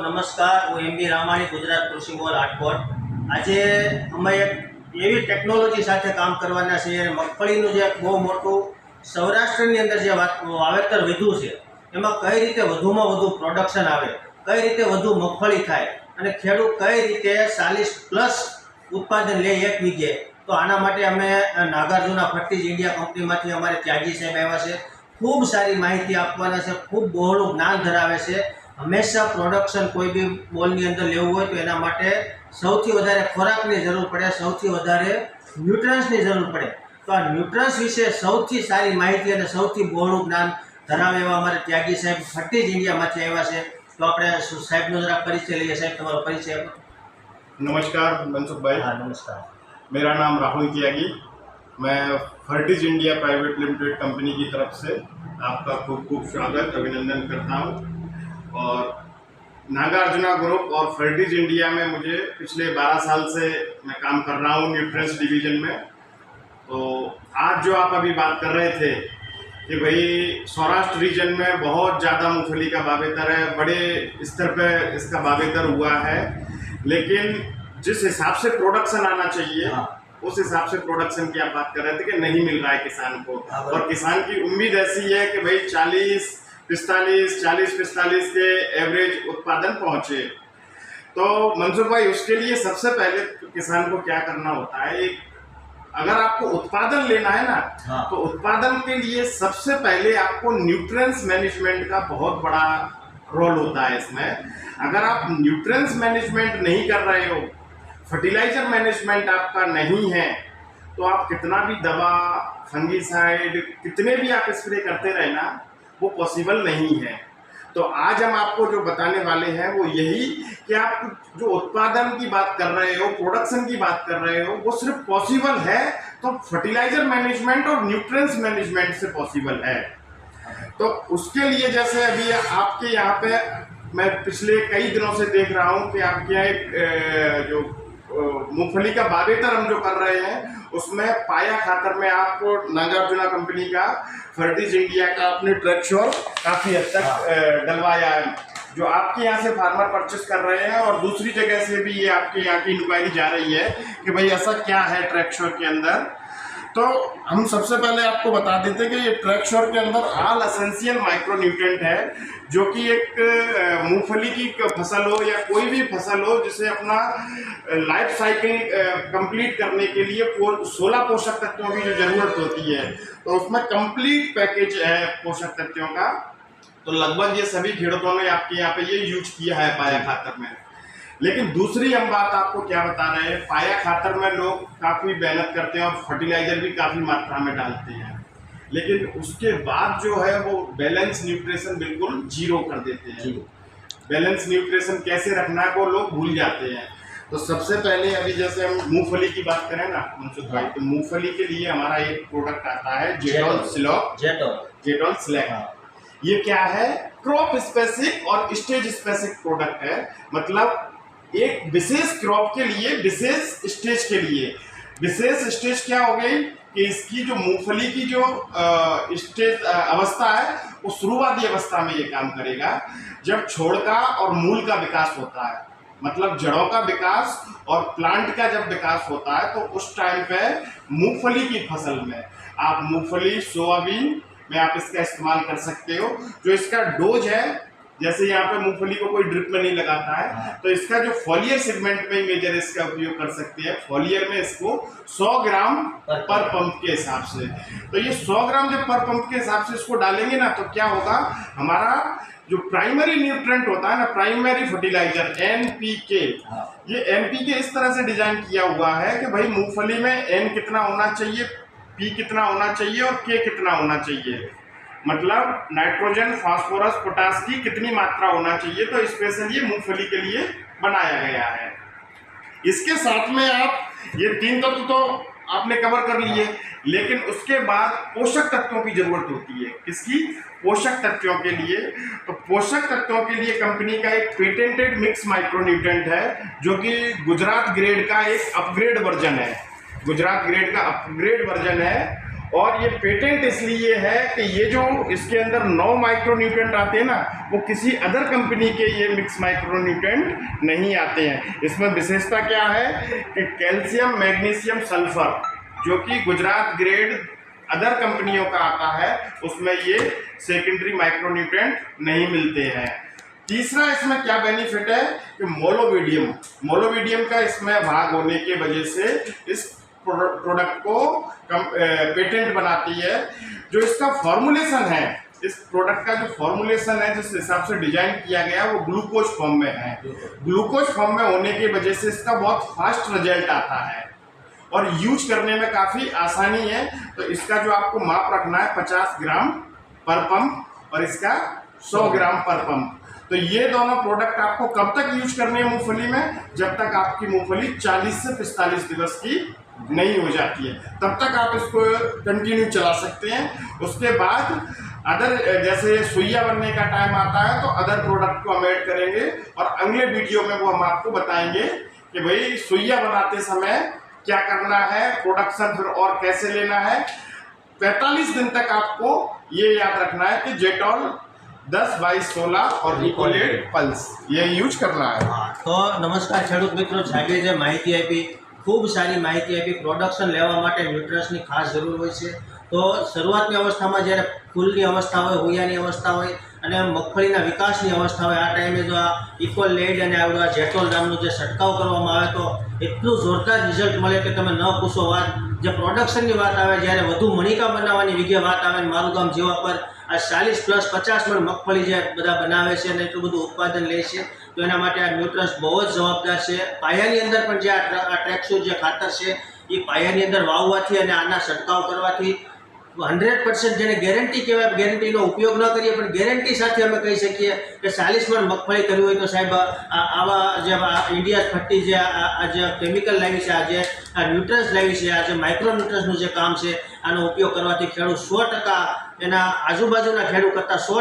નમસ્કાર, હું એમ બી રામાણી, ગુજરાત કૃષિ બોલ આટકોટ આજે અમે એક એવી ટેકનોલોજી સાથે કામ કરવાના છીએ અને મગફળીનું જે બહુ મોટું સૌરાષ્ટ્રની અંદર જે વાત, વાવેતર વધ્યું છે, એમાં કઈ રીતે વધુમાં વધુ પ્રોડક્શન આવે, કઈ રીતે વધુ મગફળી થાય, અને ખેડૂત કઈ રીતે ચાલીસ પ્લસ ઉત્પાદન લે એક વીઘે, તો આના માટે અમે નાગાર્જુના ફર્ટીજ ઇન્ડિયા કંપનીમાંથી અમારે ત્યાગી સાહેબ આવ્યા છે. ખૂબ સારી માહિતી આપવાના છે, ખૂબ બહોળું જ્ઞાન ધરાવે છે. હંમેશા પ્રોડક્શન કોઈ બી બોલની અંદર લેવું હોય તો એના માટે સૌથી વધારે ખોરાકની જરૂર પડે સૌથી વધારે ન્યુટ્રન્સની જરૂર પડે તો આ ન્યુટ્રન્સ વિશે સૌથી સારી માહિતી અને સૌથી બહોળું જ્ઞાન ધરાવે એવા અમારે ત્યાગી સાહેબ ફર્ટીજ ઇન્ડિયામાંથી આવ્યા છે તો આપણે શું સાહેબનો જરા પરિચય લઈએ સાહેબ તમારો પરિચય આપો. नमस्कार मनसुख भाई હા નમસ્કાર मेरा नाम राहुल त्यागी मैं Fertis India private limited company की तरफ से आपका खूब खूब स्वागत अभिनंदन करता हूँ और नागार्जुना ग्रुप और फर्टिज इंडिया में मुझे पिछले 12 साल से मैं काम कर रहा हूँ न्यूट्रेंस डिवीज़न में। तो आज जो आप अभी बात कर रहे थे कि भाई सौराष्ट्र रीजन में बहुत ज़्यादा मूंगफली का वावेतर है बड़े स्तर पर इसका वावेतर हुआ है। लेकिन जिस हिसाब से प्रोडक्शन आना चाहिए हाँ। उस हिसाब से प्रोडक्शन की आप बात कर रहे थे कि नहीं मिल रहा है किसान को। हाँ, और किसान की उम्मीद ऐसी है कि भाई चालीस पिस्तालीस चालीस पिस्तालीस के एवरेज उत्पादन पहुँचे। तो मंसूर भाई उसके लिए सबसे पहले तो किसान को क्या करना होता है? एक अगर आपको उत्पादन लेना है ना हाँ। तो उत्पादन के लिए सबसे पहले आपको न्यूट्रिएंट्स मैनेजमेंट का बहुत बड़ा रोल होता है इसमें। अगर आप न्यूट्रिएंट्स मैनेजमेंट नहीं कर रहे हो फर्टिलाइज़र मैनेजमेंट आपका नहीं है तो आप कितना भी दवा फंगीसाइड कितने भी आप स्प्रे करते रहे ना वो पॉसिबल नहीं है। तो आज हम आपको जो बताने वाले हैं, वो यही कि आप जो उत्पादन की बात कर रहे हो प्रोडक्शन की बात कर रहे हो, वो सिर्फ़ पॉसिबल है तो फर्टिलाइज़र मैनेजमेंट और न्यूट्रिएंट्स मैनेजमेंट से पॉसिबल है। तो उसके लिए जैसे अभी आपके यहाँ पे मैं पिछले कई दिनों से देख रहा हूँ कि आपके यहाँ एक जो मूंगफली का बाबेतर हम जो कर रहे हैं उसमें पाया खातर में आपको नागार्जुना कंपनी का फर्टिज इंडिया का अपने ट्रक शोर काफ़ी हद तक डलवाया है। जो आपके यहाँ से फार्मर परचेस कर रहे हैं और दूसरी जगह से भी ये आपके यहाँ की इंक्वायरी जा रही है कि भाई ऐसा क्या है ट्रैक श्योर के अंदर? तो हम सबसे पहले आपको बता देते हैं कि ये ट्रैक के अंदर ऑल असेंशियल माइक्रोन्यूट्रेंट है, जो कि एक मूंगफली की फ़सल हो या कोई भी फ़सल हो, जिसे अपना लाइफ साइकिल कंप्लीट करने के लिए सोलह पोषक तत्वों की जो ज़रूरत होती है। तो उसमें कंप्लीट पैकेज है पोषक तत्वों का। तो लगभग ये सभी खेडूतों ने आपके यहाँ पे ये यूज़ किया है पाया खातर में। लेकिन दूसरी हम बात आपको क्या बता रहे हैं पाया खातर में लोग काफ़ी मेहनत करते हैं और फर्टिलाइज़र भी काफ़ी मात्रा में डालते हैं। लेकिन उसके बाद जो है वो बैलेंस न्यूट्रिशन बिल्कुल ज़ीरो कर देते हैं। बैलेंस न्यूट्रिशन कैसे रखना है वो लोग भूल जाते हैं। तो सबसे पहले अभी जैसे हम मूंगफली की बात करें ना मनसुख भाई तो मूंगफली के लिए हमारा एक प्रोडक्ट आता है जेडोल। सिलॉक જેટો जेडोल स्लैक। ये क्या है? क्रॉप स्पेसिफिक और स्टेज स्पेसिफिक प्रोडक्ट है। मतलब एक विशेष क्रॉप के लिए, विशेष स्टेज के लिए। विशेष स्टेज क्या हो गई कि इसकी जो मूंगफली की जो स्टेज अवस्था है, वो शुरुआती अवस्था में ये काम करेगा, जब छोड़ का और मूल का विकास होता है। मतलब जड़ों का विकास और प्लांट का जब विकास होता है तो उस टाइम पे मूंगफली की फ़सल में। आप मूंगफली, सोयाबीन, में आप इसका इस्तेमाल कर सकते हो। जो इसका डोज है जैसे यहाँ पे मूंगफली को कोई ड्रिप में नहीं लगाता है हाँ। तो इसका जो फॉलियर सेगमेंट में मेजर इसका उपयोग कर सकते हैं। फॉलियर में इसको 100 ग्राम पर पंप के हिसाब से। तो ये 100 ग्राम जब पर पंप के हिसाब से इसको डालेंगे ना तो क्या होगा? हमारा जो प्राइमरी न्यूट्रेंट होता है ना प्राइमरी फर्टिलाइज़र एनपीके ये एनपीके इस तरह से डिज़ाइन किया हुआ है कि भाई मूंगफली में एन कितना होना चाहिए पी कितना होना चाहिए और के कितना होना चाहिए। मतलब नाइट्रोजन, फास्फोरस, पोटास की कितनी मात्रा होना चाहिए तो स्पेशल ये मूंगफली के लिए बनाया गया है। इसके साथ में आप, ये तीन तत्व तो आपने कवर कर लिए, लेकिन उसके बाद पोषक तत्वों की ज़रूरत होती है। किसकी? पोषक तत्वों के लिए। तो पोषक तत्वों के लिए कंपनी का एक पेटेंटेड मिक्स माइक्रोन्यूट्रेंट है, जो कि गुजरात ग्रेड का एक अपग्रेड वर्जन है। गुजरात ग्रेड का अपग्रेड वर्जन है। और ये पेटेंट इसलिए है कि ये जो इसके अंदर नौ माइक्रोन्यूट्रेंट आते हैं ना, वो किसी अदर कंपनी के ये मिक्स माइक्रोन्यूट्रेंट नहीं आते हैं। इसमें विशेषता क्या है कि कैल्शियम, मैग्नीशियम, सल्फ़र, जो कि गुजरात ग्रेड अदर कंपनियों का आता है, उसमें ये सेकेंडरी माइक्रोन्यूट्रेंट नहीं मिलते हैं। तीसरा इसमें क्या बेनिफिट है कि मोलोविडियम मोलोविडियम का इसमें भाग होने के वजह से इस प्रोडक्ट को पेटेंट बनाती है। जो इसका फॉर्मुलेशन है, इस प्रोडक्ट का जो फॉर्मुलेशन है, जिस हिसाब से डिज़ाइन किया गया, वो ग्लूकोज फॉर्म में है। ग्लूकोज फॉर्म में होने की वजह से इसका बहुत फास्ट रिज़ल्ट आता है और यूज़ करने में काफ़ी आसानी है। तो इसका जो आपको माप रखना है, पचास ग्राम पर पंप और इसका सौ ग्राम पर पंप। तो ये दोनों प्रोडक्ट आपको कब तक यूज़ करने हैं मूंगफली में? जब तक आपकी मूंगफली 40 से 45 दिवस की नहीं हो जाती है तब तक आप इसको कंटिन्यू चला सकते हैं उसके बाद अदर जैसे सुइया बनने का टाइम आता है तो अदर प्रोडक्ट को हम ऐड करेंगे और अगले वीडियो में वो हम आपको बताएंगे कि भाई सुइया बनाते समय क्या करना है प्रोडक्शन फिर और कैसे लेना है 45 दिन तक आपको ये याद रखना है कि जेटॉल 10 बाईस सोलह और इकोलेट पल्स ये यूज करना है હા તો નમસ્કાર ખેડૂત મિત્રો સાહેબે જે માહિતી આપી ખૂબ સારી માહિતી આપી. પ્રોડક્શન લેવા માટે ન્યુટ્રન્સની ખાસ જરૂર હોય છે. તો શરૂઆતની અવસ્થામાં જ્યારે ફૂલની અવસ્થા હોય, હુયાની અવસ્થા હોય અને મગફળીના વિકાસની અવસ્થા હોય, આ ટાઈમે જો આ ઇક્વલ લેડ અને આવડું આ જેટોલ નામનું જે છંટકાવ કરવામાં આવે તો એટલું જોરદાર રિઝલ્ટ મળે કે તમે ન પૂછો વાત. જે પ્રોડક્શનની વાત આવે, જ્યારે વધુ મણિકા બનાવવાની વિગે વાત આવે મારું ગામ જેવા પર આ ચાલીસ પ્લસ પચાસ મણ મગફળી જે બધા બનાવે છે અને એટલું બધું ઉત્પાદન લે છે. તો એના માટે આ ન્યુટ્રન્સ બહુ જ જવાબદાર છે. પાયાની અંદર પણ જે આ ટ્ર- આ જે ખાતર છે, એ પાયાની અંદર વાવવાથી અને આના છંટકાવ કરવાથી હંડ્રેડ પર્સન્ટ જેને ગેરંટી કહેવાય, ગેરંટીનો ઉપયોગ ન કરીએ, પણ ગેરંટી સાથે અમે કહી શકીએ કે ચાલીસ મણ મગફળી કરવી હોય તો સાહેબ આવા જે ઇન્ડિયા ફટ્ટી જે આ આ જે કેમિકલ લાવી છે, આ જે, આ ન્યુટ્રન્સ લાવી છે, આ જે માઇક્રો ન્યુટ્રન્સનું જે કામ છે, આનો ઉપયોગ કરવાથી ખેડૂત સો ટકા એના આજુબાજુના ખેડૂત કરતાં સો